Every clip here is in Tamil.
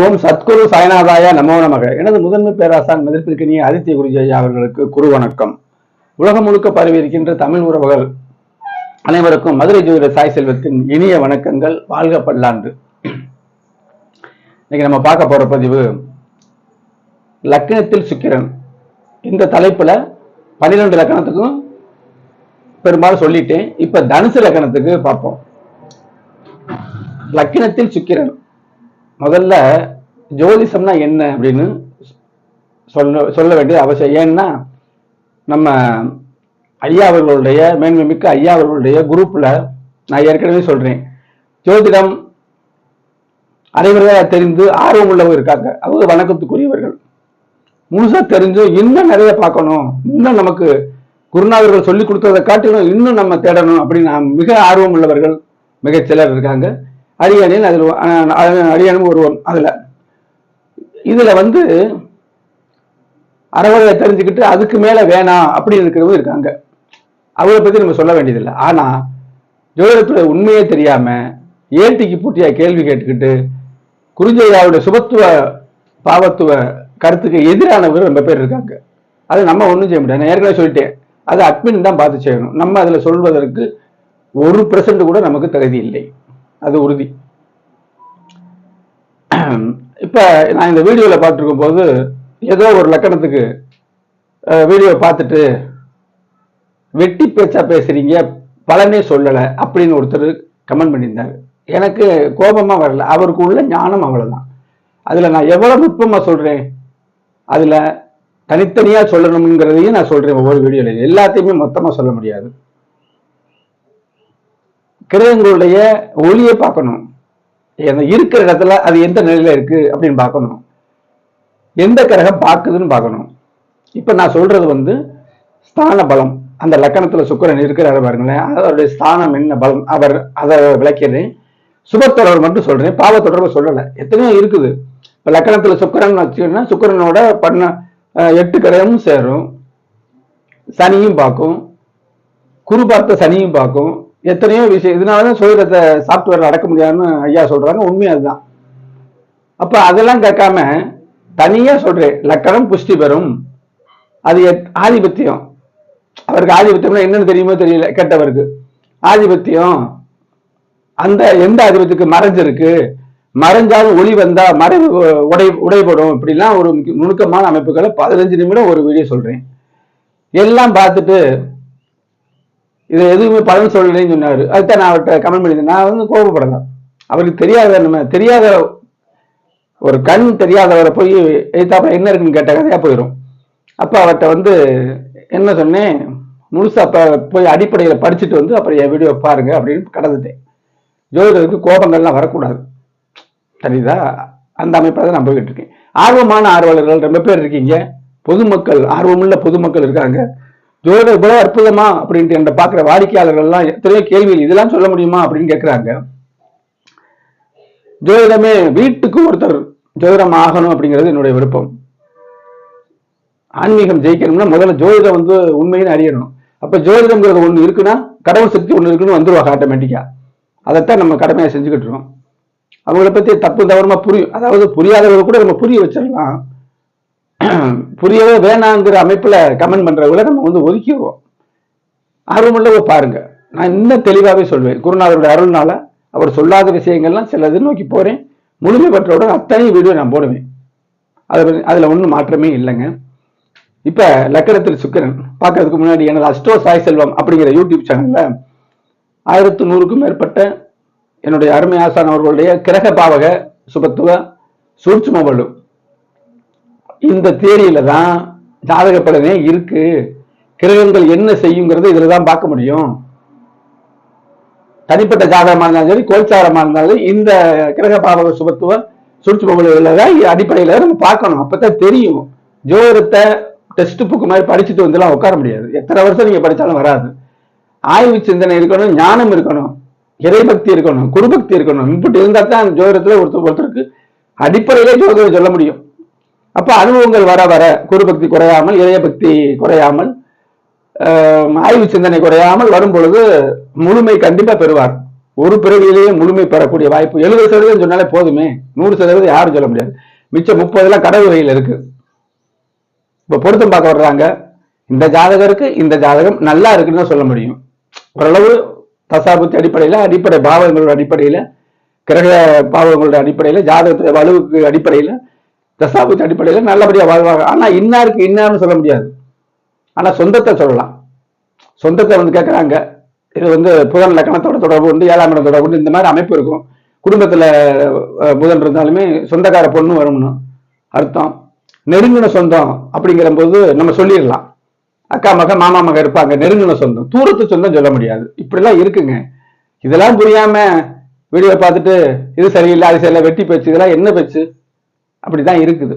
ஓம் சத்குரு சாய்நாதாய நமோ நமக. எனது முதன்மை பேராசான் மதிப்பிற்கினிய ஆதித்ய குருஜி அவர்களுக்கு குரு வணக்கம் உலகம் முழுக்க பரவி இருக்கின்ற தமிழ் உறவுகள் அனைவருக்கும் மதுரை ஜோதிட சாய் செல்வத்தின் இனிய வணக்கங்கள். வாழ்க பல்லாண்டு. இன்னைக்கு நம்ம பார்க்க போற பதிவு லக்னத்தில் சுக்கிரன். இந்த தலைப்புல பன்னிரெண்டு லக்கணத்துக்கும் பெரும்பாலும் சொல்லிட்டேன். இப்ப தனுசு லக்கணத்துக்கு பார்ப்போம். லக்கினத்தில் சுக்கிரன். முதல்ல ஜோதிஷம்னா என்ன அப்படின்னு சொல்ல சொல்ல வேண்டியது அவசியம். ஏன்னா நம்ம ஐயா அவர்களுடைய மேன்மைமிக்க ஐயா அவர்களுடைய குரூப்ல நான் ஏற்கனவே சொல்றேன். ஜோதிடம் அனைவர்களாக தெரிந்து ஆர்வம் உள்ளவங்க இருக்காங்க. அவங்க வணக்கத்துக்குரியவர்கள். முழுசா தெரிஞ்சு இன்னும் நிறைய பார்க்கணும். இன்னும் நமக்கு குருநாதர்கள் சொல்லி கொடுத்ததை காட்டிலும் இன்னும் நம்ம தேடணும் அப்படின்னு நான் மிக ஆர்வம் உள்ளவர்கள் மிகச் சிலர் இருக்காங்க. அரியணில் அதில் அரியணும் ஒருவன் அதுல. இதுல வந்து அறவகையை தெரிஞ்சுக்கிட்டு அதுக்கு மேலே வேணாம் அப்படின்னு இருக்கிறவங்க இருக்காங்க. அவரை பத்தி நம்ம சொல்ல வேண்டியதில்லை. ஆனா ஜோதிடத்துடைய உண்மையே தெரியாம ஏட்டிக்கு பூட்டியா கேள்வி கேட்டுக்கிட்டு குருஜையாவுடைய சுபத்துவ பாவத்துவ கருத்துக்கு எதிரானவர் ரொம்ப பேர் இருக்காங்க. அது நம்ம ஒன்றும் செய்ய முடியாது. நான் ஏற்கனவே சொல்லிட்டேன். அது அட்மின் தான் பார்த்து செய்யணும். நம்ம அதில் சொல்வதற்கு ஒரு பெர்சன்ட் கூட நமக்கு தகுதி இல்லை. அது உறுதி. இப்ப நான் இந்த வீடியோல பார்த்துருக்கும் போது ஏதோ ஒரு லக்கணத்துக்கு வீடியோ பார்த்துட்டு வெட்டி பேச்சா பேசுறீங்க பலனே சொல்லலை அப்படின்னு ஒருத்தர் கமெண்ட் பண்ணியிருந்தாரு. எனக்கு கோபமா வரல. அவருக்கு உள்ள ஞானம் அவ்வளவுதான். அதுல நான் எவ்வளவு நுட்பமா சொல்றேன்? அதுல தனித்தனியா சொல்லணுங்கிறதையும் நான் சொல்றேன் ஒவ்வொரு வீடியோல எல்லாத்தையுமே மொத்தமா சொல்ல முடியாது. கிரகங்களுடைய ஒளியை பார்க்கணும். இருக்கிற இடத்துல அது எந்த நிலையில இருக்கு அப்படின்னு பார்க்கணும். எந்த கிரகம் பார்க்குதுன்னு பார்க்கணும். இப்ப நான் சொல்றது வந்து ஸ்தான பலம். அந்த லக்கணத்துல சுக்கரன் இருக்கிறாரு பாருங்களேன். அதனுடைய ஸ்தானம் என்ன பலம்? அவர் அதை விளக்கிறேன் சுபத்தொடர்பு மட்டும் சொல்றேன். பாவத்தொடர்பு சொல்லலை. எத்தனையோ இருக்குது. இப்ப லக்கணத்துல சுக்கரன் வச்சுக்கணும்னா சுக்கரனோட பண்ண எட்டு கிரகமும் சேரும். சனியும் பார்க்கும். குரு பார்த்த சனியும் பார்க்கும். எத்தனையோ விஷயம் இதனாலதான் சோதரத்தை சாப்ட்வேர்ல அடக்க முடியாதுன்னு ஐயா சொல்றாங்க. உண்மையா அதுதான். அப்ப அதெல்லாம் கேட்காம தனியா சொல்றேன். லக்கணம் புஷ்டி பெறும். அது ஆதிபத்தியம். அவருக்கு ஆதிபத்தியம்னா என்னன்னு தெரியுமோ தெரியல கெட்டவருக்கு. ஆதிபத்தியம் அந்த எந்த ஆதிபத்தியத்துக்கு மறைஞ்சிருக்கு மறைஞ்சாலும் ஒளி வந்தா மறைவு உடை உடைபடும். இப்படிலாம் ஒரு நுணுக்கமான அமைப்புகளை பதினஞ்சு நிமிடம் ஒரு வீடியோ சொல்றேன். எல்லாம் பார்த்துட்டு இது எதுவுமே பலன் சொல்லலைன்னு சொன்னார். அதுதான் நான் அவர்கிட்ட கமெண்ட் பண்ணியிருந்தேன். நான் வந்து கோபப்படலாம் அவருக்கு தெரியாத நம்ம தெரியாத ஒரு கண் தெரியாதவரை போய் எழுத்தாப்ப என்ன இருக்குன்னு கேட்ட கதையாக போயிடும் அப்போ அவர்கிட்ட வந்து என்ன சொன்னேன்? முழுசா அப்போ போய் அடிப்படையில் படிச்சுட்டு வந்து அப்புறம் என் வீடியோ பாருங்க அப்படின்னு கடந்துட்டேன். ஜோதிடருக்கு கோபங்கள்லாம் வரக்கூடாது. சரிதா? அந்த அமைப்பில் தான் நான் போய்கிட்டு இருக்கேன். ஆர்வமான ஆர்வலர்கள் ரொம்ப பேர் இருக்கீங்க. பொதுமக்கள் ஆர்வமுள்ள பொதுமக்கள் இருக்காங்க. ஜோதிடம் இவ்வளவு அற்புதமா அப்படின்ட்டு என்ன பாக்குற வாடிக்கையாளர்கள் எல்லாம் எத்தனையோ கேள்விகள் இதெல்லாம் சொல்ல முடியுமா அப்படின்னு கேட்கிறாங்க. ஜோதிடமே வீட்டுக்கு ஒருத்தர் ஜோதிடம் ஆகணும் அப்படிங்கிறது என்னுடைய விருப்பம். ஆன்மீகம் ஜெயிக்கணும்னா முதல்ல ஜோதிடம் வந்து உண்மையின்னு அறியணும். அப்ப ஜோதிடம்ங்கிறது ஒண்ணு இருக்குன்னா கடவுள் சக்தி ஒண்ணு இருக்குன்னு வந்துருவாங்க ஆட்டோமேட்டிக்கா அதைத்தான் நம்ம கடமையை செஞ்சுக்கிட்டு இருக்கோம். அவங்கள பத்தி தப்பு தவறமா புரியும் அதாவது புரியாதவர்கள் கூட நம்ம புரிய வச்சிடலாம். புரியவே வேணாங்கிற அமைப்பில் கமெண்ட் பண்ணுறவங்கள நம்ம வந்து ஒதுக்கிடுவோம் ஆர்வமுள்ளவ பாருங்க. நான் இன்னும் தெளிவாகவே சொல்வேன். குருநாதருடைய அருள்னால அவர் சொல்லாத விஷயங்கள்லாம் சிலது நோக்கி போகிறேன் முழுமை பெற்றவுடன் அத்தனை வீடியோ நான் போடுவேன். அது அதில் ஒன்றும் மாற்றமே இல்லைங்க. இப்போ லக்கணத்தில் சுக்கரன் பார்க்கறதுக்கு முன்னாடி எனது அஸ்டோ சாய் செல்வம் அப்படிங்கிற யூடியூப் சேனலில் ஆயிரத்து நூறுக்கும் மேற்பட்ட என்னுடைய அருமை ஆசான் அவர்களுடைய கிரக பாவக சுபத்துவ சூட்சும வலு இந்த தேரியில தான் ஜாதக பலனே இருக்கு. கிரகங்கள் என்ன செய்யுங்கிறது இதுல தான் பார்க்க முடியும். தனிப்பட்ட ஜாதகமா இருந்தாலும் சரி கோச்சாரமா இருந்தாலும் இந்த கிரக பாவக சுபத்துவ சூட்சும தான் அடிப்படையில நம்ம பார்க்கணும். அப்பதான் தெரியும். ஜோதிடத்தை டெஸ்ட் புக்கு மாதிரி படிச்சுட்டு வந்துலாம் உட்கார முடியாது. எத்தனை வருஷம் நீங்க படிச்சாலும் வராது. ஆய்வு சிந்தனை இருக்கணும் ஞானம் இருக்கணும் இறைபக்தி இருக்கணும் குருபக்தி இருக்கணும். இப்படி இருந்தா தான் ஜோதிடத்துல ஒருத்தர் ஒருத்தருக்கு அடிப்படையிலே ஜோதிடம் சொல்ல முடியும். அப்ப அனுபவங்கள் வர வர குருபக்தி குறையாமல் இறையபக்தி குறையாமல் ஆய்வு சிந்தனை குறையாமல் வரும் பொழுது முழுமை கண்டிப்பா பெறுவார். ஒரு பிறவியிலேயே முழுமை பெறக்கூடிய வாய்ப்பு. எழுபது சதவீதம் சொன்னாலே போதுமே. நூறு சதவீதம் யாரும் சொல்ல முடியாது. மிச்சம் முப்பதுலாம் கடவுள் கையில் இருக்கு. இப்ப பொருத்தம் பார்க்க வர்றாங்க. இந்த ஜாதகருக்கு இந்த ஜாதகம் நல்லா இருக்குன்னு தான் சொல்ல முடியும். ஓரளவு தசாபுத்தி அடிப்படையில் அடிப்படை பாவங்களோட அடிப்படையில் கிரக பாவங்களோட அடிப்படையில் ஜாதகத்துடைய வலுவுக்கு அடிப்படையில் தசாபுத்தி அடிப்படையில் நல்லபடியாக வாழ்வாங்க. ஆனால் இன்னாருக்கு இன்னார்னு சொல்ல முடியாது. ஆனால் சொந்தத்தை சொல்லலாம். சொந்தத்தை வந்து கேட்குறாங்க இது வந்து புதன் லக்கணத்தோட தொடர்பு உண்டு ஏழாம் இடம் தொடர்பு உண்டு. இந்த மாதிரி அமைப்பு இருக்கும். குடும்பத்தில் புதன் இருந்தாலுமே சொந்தக்கார பொண்ணு வரும்னு அர்த்தம். நெருங்கின சொந்தம் அப்படிங்கிற போது நம்ம சொல்லிடலாம். அக்கா மக மாமா மக இருப்பாங்க. நெருங்கின சொந்தம். தூரத்து சொந்தம் சொல்ல முடியாது. இப்படிலாம் இருக்குங்க. இதெல்லாம் புரியாம வீடியோ பார்த்துட்டு இது சரியில்லை அது சரியில்லை வெட்டி பேச்சு இதெல்லாம் என்ன பேச்சு? அப்படிதான் இருக்குது.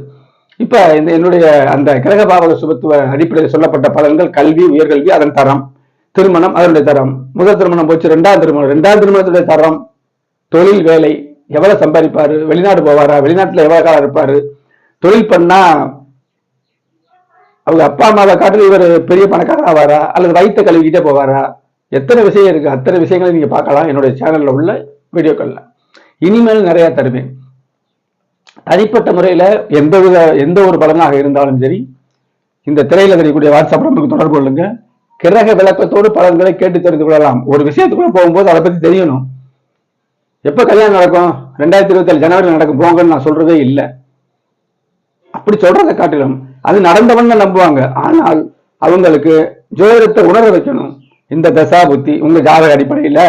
இப்ப இந்த என்னுடைய அந்த கிரக பாவக சுபத்துவ அடிப்படையில் சொல்லப்பட்ட பலன்கள் கல்வி உயர்கல்வி அதன் தரம் திருமணம் அதனுடைய தரம். முதல் திருமணம் போச்சு ரெண்டாம் திருமணம். ரெண்டாம் திருமணத்துடைய தரம் தொழில் வேலை எவ்வளவு சம்பாதிப்பாரு வெளிநாடு போவாரா வெளிநாட்டுல எவ்வளவு காலம் இருப்பாரு தொழில் பண்ணா அவங்க அப்பா அம்மாவை காட்டில் இவர் பெரிய பணக்காரர் ஆவாரா அல்லது வயிற்ற கழுவிக்கிட்டே போவாரா? எத்தனை விஷயம் இருக்கு? அத்தனை விஷயங்களை நீங்க பார்க்கலாம் என்னுடைய சேனல்ல உள்ள வீடியோக்கள்ல. இனிமேல் நிறைய தருவேன். தனிப்பட்ட முறையில எந்த வித எந்த ஒரு பலனாக இருந்தாலும் சரி இந்த திரையில தெரியக்கூடிய வாட்ஸ்அப் நம்பருக்கு தொடர்பு கொள்ளுங்க. கிரக விளக்கத்தோடு பலன்களை கேட்டு தெரிந்து கொள்ளலாம். ஒரு விஷயத்துக்குள்ள போகும்போது அதை பத்தி தெரியணும். எப்ப கல்யாணம் நடக்கும்? ரெண்டாயிரத்தி இருபத்தி ஏழு ஜனவரி நடக்கும் போங்கன்னு நான் சொல்றதே இல்லை. அப்படி சொல்றதை காட்டிலும் அது நடந்தவன் நம்புவாங்க. ஆனால் அவங்களுக்கு ஜோதிடத்தை உணர வைக்கணும். இந்த தசா புத்தி உங்க ஜாதக அடிப்படையில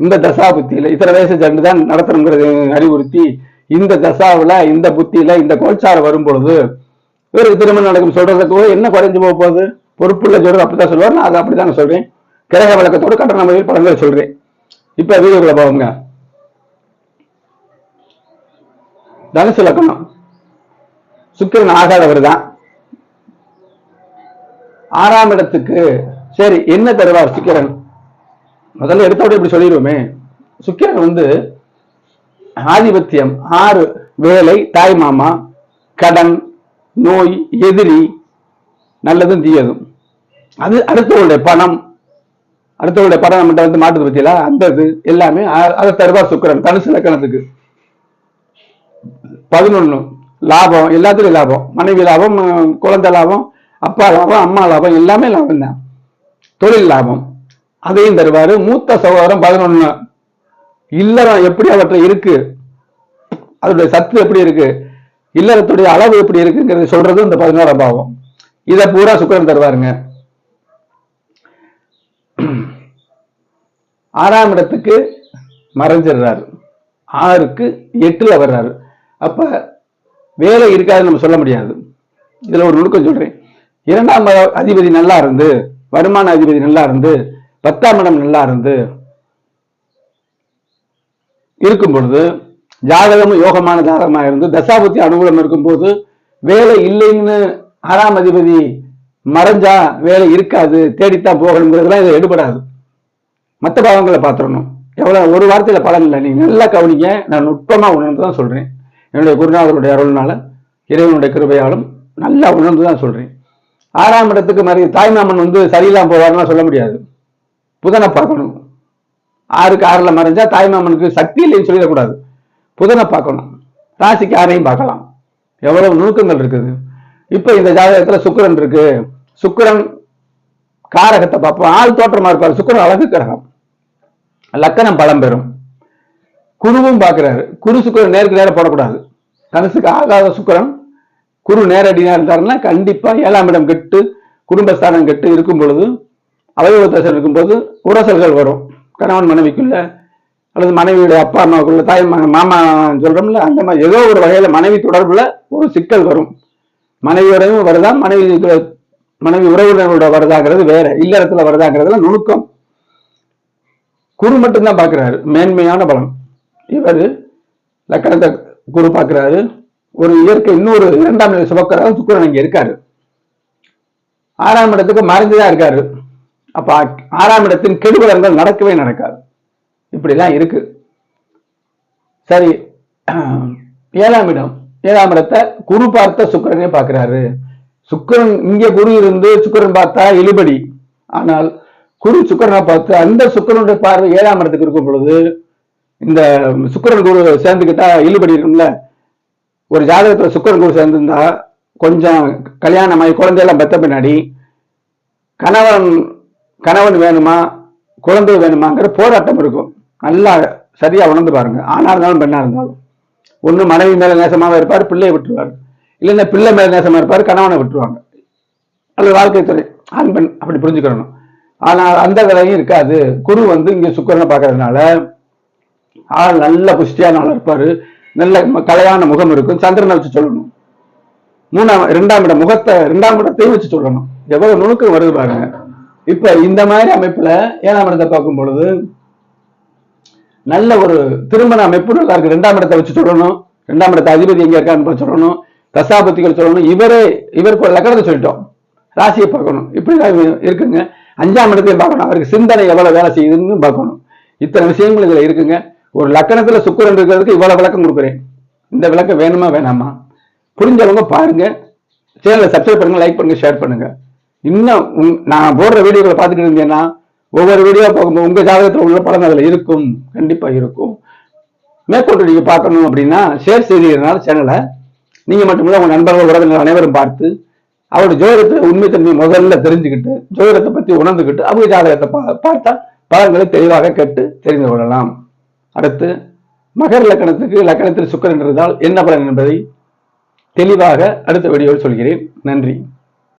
இந்த தசா புத்தியில இத்தனை வயசு ஜண்டு தான் நடத்தணுங்கிறது அறிவுறுத்தி இந்த தசாவில் இந்த புத்தியில இந்த கோல்சாரம் வரும் பொழுது இவருக்கு திருமணம் நடக்கும் சொல்றதுக்கு என்ன குறைஞ்சு போக போகுது? பொறுப்புள்ள சொல்றது அப்படித்தான் சொல்லுவார். நான் அதை அப்படிதான் சொல்றேன். கிரக விளக்கத்தோடு கட்டண முறையில் படங்கள் சொல்றேன். இப்ப வீடியோக்குள்ள போவோங்க தனுசு லக்கணம். சுக்கிரன் ஆகாதவர் தான். ஆறாம் இடத்துக்கு சரி என்ன தருவார் சுக்கிரன்? முதல்ல எடுத்தோட இப்படி சொல்லிடுவோமே. சுக்கிரன் வந்து ஆதிபத்தியம் ஆறு வேலை தாய் மாமா கடன் நோய் எதிரி நல்லதும் தீயதும். அது அடுத்தவருடைய பணம். அடுத்தவருடைய பணம் நம்மகிட்ட வந்து மாட்டுது பத்தியில? அந்த இது எல்லாமே அதை தருவா சுக்கிரன் தனுசு லக்கணத்துக்கு. பதினொன்னு லாபம் எல்லாத்துலயும் லாபம். மனைவி லாபம் குழந்தை லாபம் அப்பா லாபம் அம்மா லாபம் எல்லாமே லாபம் தான் தொழில் லாபம். அதையும் தருவாரு. மூத்த சகோதரம் பதினொன்னு இல்லறம் எப்படி அவற்றை இருக்கு? அதோட சத்து எப்படி இருக்கு? இல்லறத்துடைய அளவு எப்படி இருக்குங்கிறத சொல்றது இந்த பதினோராம் பாவம். இதை பூரா சுக்கரன் தருவாருங்க. ஆறாம் இடத்துக்கு மறைஞ்சிடுறாரு. ஆறுக்கு எட்டுல வர்றாரு. அப்ப வேலை இருக்காதுன்னு நம்ம சொல்ல முடியாது. இதுல ஒரு நுணுக்கம் சொல்றேன். இரண்டாம் அதிபதி நல்லா இருந்து வருமான அதிபதி நல்லா இருந்து பத்தாம் இடம் நல்லா இருந்து இருக்கும் பொழுது ஜாதகமும் யோகமான ஜாதகமா இருந்து தசாபுத்தி அனுகூலம் இருக்கும்போது வேலை இல்லைன்னு ஆறாம் அதிபதி மறைஞ்சா வேலை இருக்காது தேடித்தான் போகணுங்கிறதுலாம் இதை எடுபடாது. மற்ற பாவங்களை பார்த்துடணும். எவ்வளோ ஒரு வாரத்தில் பலன் இல்லை. நீ நல்லா கவனிங்க. நான் நுட்பமாக உணர்ந்து தான் சொல்கிறேன் என்னுடைய குருநாதருடைய அருள்னால இறைவனுடைய கிருபையாலும் நல்லா உணர்ந்து தான் சொல்கிறேன் ஆறாம் இடத்துக்கு மாதிரி தாய்மாமன் வந்து சரியில்லாமல் போவார்னா சொல்ல முடியாது. புதனை பார்க்கணும். ஆறுக்கு ஆறுல மறைஞ்சா தாய்மாமனுக்கு சக்தி இல்லைன்னு சொல்லிடக்கூடாது. புதனை பார்க்கணும். ராசிக்கு ஆறையும் பார்க்கலாம். எவ்வளவு நுணுக்கங்கள் இருக்குது. இப்போ இந்த ஜாதகத்துல சுக்கரன் இருக்கு. சுக்கிரன் காரகத்தை பார்ப்போம். ஆள் தோற்றமா இருப்பார். சுக்கரன் அழகு கிரகம். லக்கணம் பலம் பெறும். குருவும் பார்க்கிறாரு. குரு சுக்கிரன் நேருக்கு நேரம் போடக்கூடாது. கனசுக்கு ஆகாத சுக்கரன் குரு நேரடியாக இருந்தாருன்னா கண்டிப்பா ஏழாம் இடம் கெட்டு குடும்பஸ்தானம் கெட்டு இருக்கும் பொழுது அவயவ தசை இருக்கும்போது உரசல்கள் வரும். கணவன் மனைவிக்குள்ள அல்லது மனைவியுடைய அப்பா அம்மாவுக்குள்ள தாய் மாமா சொல்றோம்ல அந்த மாதிரி ஏதோ ஒரு வகையில மனைவி தொடர்புல ஒரு சிக்கல் வரும். மனைவியோடையும் வருதா மனைவி மனைவி உறவினர்களோட வருதாங்கிறது வேற. இல்லறத்துல வருதாங்கிறதுல நுணுக்கம். குரு மட்டும்தான் பார்க்கிறாரு. மேன்மையான பலம். இவர் லக்கணத்தை குரு பார்க்கிறாரு. ஒரு இயற்கை இன்னொரு இரண்டாம் நிலை சுபக்கராக சுக்கரன் இங்க இருக்காரு. ஆறாம் இடத்துக்கு மறைஞ்சுதான் இருக்காரு. அப்ப ஆறாம் இடத்தின் கெடுபலன்கள் நடக்கவே நடக்காது. இப்படிலாம் இருக்கு. சரி ஏழாம் இடம். ஏழாம் இடத்தை குரு பார்த்த சுக்கரனே பார்க்கிறாரு. சுக்கிரன் இங்க குரு இருந்து சுக்கரன் பார்த்தா இழுபடி ஆனால் குரு சுக்கரனை பார்த்து அந்த சுக்கரனுடைய பார்வை ஏழாம் இடத்துக்கு இருக்கும் பொழுது இந்த சுக்கரன் குரு சேர்ந்துக்கிட்டா இழுபடி இருக்கும்ல. ஒரு ஜாதகத்துல சுக்கிரன் குரு சேர்ந்திருந்தா கொஞ்சம் கல்யாணமாகி குழந்தையெல்லாம் பெத்த பின்னாடி கணவன் கணவன் வேணுமா குழந்தை வேணுமாங்கிற போராட்டம் இருக்கும். நல்லா சரியா உணர்ந்து பாருங்க. ஆணா இருந்தாலும் பெண்ணா இருந்தாலும். ஒண்ணு மனைவி மேல நேசமாக இருப்பார் பிள்ளையை விட்டுருவார். இல்லைன்னா பிள்ளை மேல நேசமா இருப்பார் கணவனை விட்டுருவாங்க. அல்லது வாழ்க்கை துறை. ஆண் பெண் அப்படி புரிஞ்சுக்கிறணும் ஆனால் அந்த வேலையும் இருக்காது. குரு வந்து இங்க சுக்கரனை பார்க்கறதுனால ஆள் நல்ல புஷ்டியான ஆள் இருப்பாரு. நல்ல கலையான முகம் இருக்கும். சந்திரனை வச்சு சொல்லணும். மூணாம் இரண்டாம் இடம் முகத்தை இரண்டாம் இடத்தையும் வச்சு சொல்லணும். எவ்வளவு நுணுக்கம் வருது பாருங்க. இப்ப இந்த மாதிரி அமைப்புல ஏழாம் இடத்தை பார்க்கும் பொழுது நல்ல ஒரு திருமண அமைப்பு நல்லா இருக்கு. ரெண்டாம் இடத்தை வச்சு சொல்லணும். ரெண்டாம் இடத்த அதிபதி எங்க இருக்கான்னு சொல்லணும். கசாபத்திகள் சொல்லணும். இவரே இவருக்கு ஒரு லக்கணத்தை சொல்லிட்டோம். ராசியை பார்க்கணும். இப்படிதான் இருக்குங்க. அஞ்சாம் இடத்தையும் பார்க்கணும். அவருக்கு சிந்தனை எவ்வளவு வேலை செய்யுதுன்னு பார்க்கணும். இத்தனை விஷயங்கள் இதுல இருக்குங்க. ஒரு லக்கணத்துல சுக்கரன் இருக்கிறதுக்கு இவ்வளவு விளக்கம் கொடுக்குறேன். இந்த விளக்கம் வேணுமா வேணாமா? புரிஞ்சவங்க பாருங்க. சேனலை சப்ஸ்கிரைப் பண்ணுங்க லைக் பண்ணுங்க ஷேர் பண்ணுங்க. இன்னும் நான் போடுற வீடியோக்களை பார்த்துட்டு இருந்தேன்னா ஒவ்வொரு வீடியோ பார்க்கும்போது உங்கள் ஜாதகத்தில் உள்ள படம் அதில் இருக்கும். கண்டிப்பாக இருக்கும். மேற்கொண்டு நீங்கள் பார்க்கணும் அப்படின்னா ஷேர் செய்தீங்கனால சேனலை நீங்கள் மட்டுமில்ல உங்கள் நண்பர்கள் உறவினர்கள் அனைவரும் பார்த்து அவருடைய ஜோதிடத்தை உண்மைத்தன்மையை முதல்ல தெரிஞ்சுக்கிட்டு ஜோதிடத்தை பற்றி உணர்ந்துக்கிட்டு அவங்க ஜாதகத்தை பா- பார்த்தா பலன்களை தெளிவாக கேட்டு தெரிந்து கொள்ளலாம். அடுத்து மகர் லக்கணத்துக்கு லக்கணத்தில் சுக்கரன் இருந்தால் என்ன பலன் என்பதை தெளிவாக அடுத்த வீடியோவில் சொல்கிறேன். நன்றி.